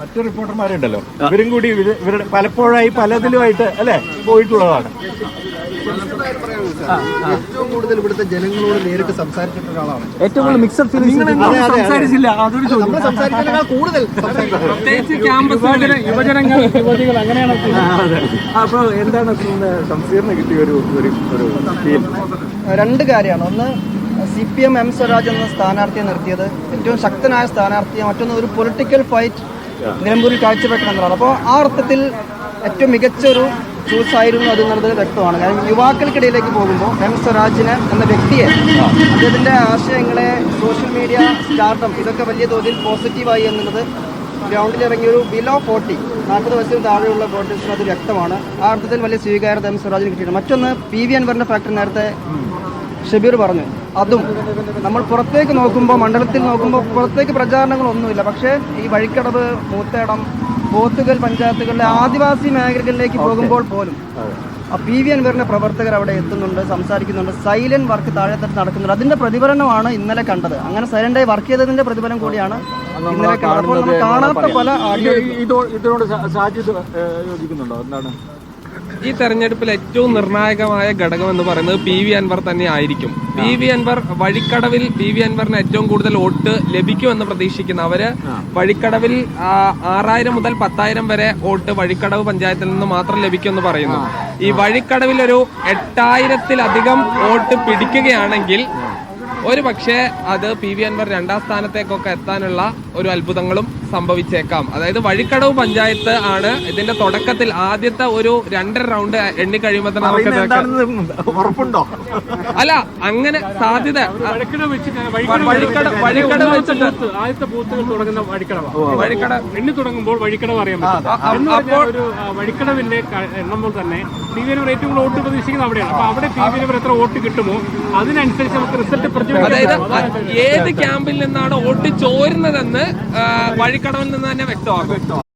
മറ്റു റിപ്പോർട്ടർമാരുണ്ടല്ലോ. ഇവരും കൂടി ഇവർ ഇവരുടെ പലപ്പോഴായി പലതിലുമായിട്ട് അല്ലെ പോയിട്ടുള്ളതാണ്. ഏറ്റവും കൂടുതൽ ഇവിടുത്തെ ജനങ്ങളോട് നേരിട്ട് സംസാരിച്ചിട്ടൊരാളാണ് ഒരാളാണ്. ഏറ്റവും കൂടുതൽ മിക്സഡ്. സംസാരിച്ചില്ല അതൊരു കൂടുതൽ സംസാരിക്കുന്നത് പ്രത്യേകിച്ച് ക്യാമ്പസ് യുവജനങ്ങൾ യുവതികൾ അങ്ങനെയാണ് അപ്പോൾ എന്താണ് സംസീറിന് കിട്ടിയ ഒരു ഒരു ഒരു ഫീൽ രണ്ട് കാര്യമാണ്. ഒന്ന് C P M M Swaraj എന്ന സ്ഥാനാർത്ഥിയെ നിർത്തിയത്. ഏറ്റവും ശക്തനായ സ്ഥാനാർത്ഥിയെ മറ്റൊന്ന് ഒരു പൊളിറ്റിക്കൽ ഫൈറ്റ് നിലമ്പൂരിൽ കാഴ്ചവെക്കണം എന്നുള്ളതാണ് അപ്പോൾ ആ അർത്ഥത്തിൽ ഏറ്റവും മികച്ചൊരു ചൂസ് ആയിരുന്നു അത് എന്നുള്ളത് വ്യക്തമാണ്. കാരണം യുവാക്കൾക്കിടയിലേക്ക് പോകുമ്പോൾ എം സ്വരാജിന് എന്ന വ്യക്തിയെ അദ്ദേഹത്തിന്റെ ആശയങ്ങളെ സോഷ്യൽ മീഡിയ സ്റ്റാർട്ടം ഇതൊക്കെ വലിയ തോതിൽ പോസിറ്റീവായി എന്നുള്ളത് ഗ്രൗണ്ടിൽ ഇറങ്ങിയ ഒരു ബിലോ ഫോർട്ടി നാൽപ്പത് വയസ്സിന് താഴെയുള്ള വോട്ടേഴ്സിന് അത് വ്യക്തമാണ്. ആ അർത്ഥത്തിൽ വലിയ സ്വീകാര്യത എം സ്വരാജിന് കിട്ടിയിട്ടുണ്ട്. മറ്റൊന്ന് പി വി അൻവറിന്റെ ഫാക്ടർ നേരത്തെ ഷബീർ പറഞ്ഞു. അതും നമ്മൾ പുറത്തേക്ക് നോക്കുമ്പോൾ മണ്ഡലത്തിൽ നോക്കുമ്പോൾ പുറത്തേക്ക് പ്രചാരണങ്ങളൊന്നുമില്ല. പക്ഷേ ഈ വഴിക്കടവ് മൂത്തേടം പോത്തുകൽ പഞ്ചായത്തുകളിലെ ആദിവാസി മേഖലകളിലേക്ക് പോകുമ്പോൾ പോലും ആ പി വി അൻവറിന്റെ പ്രവർത്തകർ അവിടെ എത്തുന്നുണ്ട് സംസാരിക്കുന്നുണ്ട്. സൈലന്റ് വർക്ക് താഴെത്തട്ട് നടക്കുന്നുണ്ട്. അതിന്റെ പ്രതിഫലനമാണ് ഇന്നലെ കണ്ടത്. അങ്ങനെ സൈലന്റായി വർക്ക് ചെയ്തതിന്റെ പ്രതിഫലം കൂടിയാണ് ഇന്നലെ കാണാത്ത പല ഇതിനോട് സാധ്യത യോജിക്കുന്നുണ്ടോ? എന്താണ്? ഈ തെരഞ്ഞെടുപ്പിൽ ഏറ്റവും നിർണായകമായ ഘടകം എന്ന് പറയുന്നത് പി വി അൻവർ തന്നെ ആയിരിക്കും. പി വി അൻവർ വഴിക്കടവിൽ പി വി അൻവറിന് ഏറ്റവും കൂടുതൽ വോട്ട് ലഭിക്കുമെന്ന് പ്രതീക്ഷിക്കുന്ന അവർ വഴിക്കടവിൽ ആറായിരം മുതൽ പത്തായിരം വരെ വോട്ട് വഴിക്കടവ് പഞ്ചായത്തിൽ നിന്ന് മാത്രം ലഭിക്കുമെന്ന് പറയുന്നു. ഈ വഴിക്കടവിൽ ഒരു എട്ടായിരത്തിലധികം വോട്ട് പിടിക്കുകയാണെങ്കിൽ ഒരു പക്ഷേ അത് പി വി അൻവർ രണ്ടാം സ്ഥാനത്തേക്കൊക്കെ എത്താനുള്ള ഒരു അത്ഭുതങ്ങളും സംഭവിച്ചേക്കാം. അതായത് വഴിക്കടവ് പഞ്ചായത്ത് ആണ് ഇതിന്റെ തുടക്കത്തിൽ ആദ്യത്തെ ഒരു രണ്ടര റൗണ്ട് എണ്ണിക്കഴിയുമ്പോൾ തന്നെ നമുക്ക് ഉറപ്പുണ്ടോ? അല്ല അങ്ങനെ സാധ്യത വഴിക്കട വെച്ചിട്ട് വഴിക്കട വെച്ചിട്ട് ആദ്യത്തെ ബൂത്തുകൾ തുടങ്ങുന്ന വഴിക്കടവ. വഴിക്കട എണ്ണി തുടങ്ങുമ്പോൾ വഴിക്കടവ് അറിയാൻ പറ്റും. അപ്പോൾ- വഴിക്കടവിന്റെ എണ്ണുമ്പോൾ തന്നെ ടി വി ഏറ്റവും കൂടുതൽ വോട്ട് പ്രതീക്ഷിക്കുന്നത് അവിടെയാണ്. അപ്പൊ അവിടെ ടി വി എത്ര വോട്ട് കിട്ടുമോ അതിനനുസരിച്ച് നമുക്ക് റിസൾട്ട് അതായത് ഏത് ക്യാമ്പിൽ നിന്നാണ് ഓട്ട് ചോരുന്നതെന്ന് വഴിക്കടവിൽ നിന്ന് തന്നെ വ്യക്തമാകും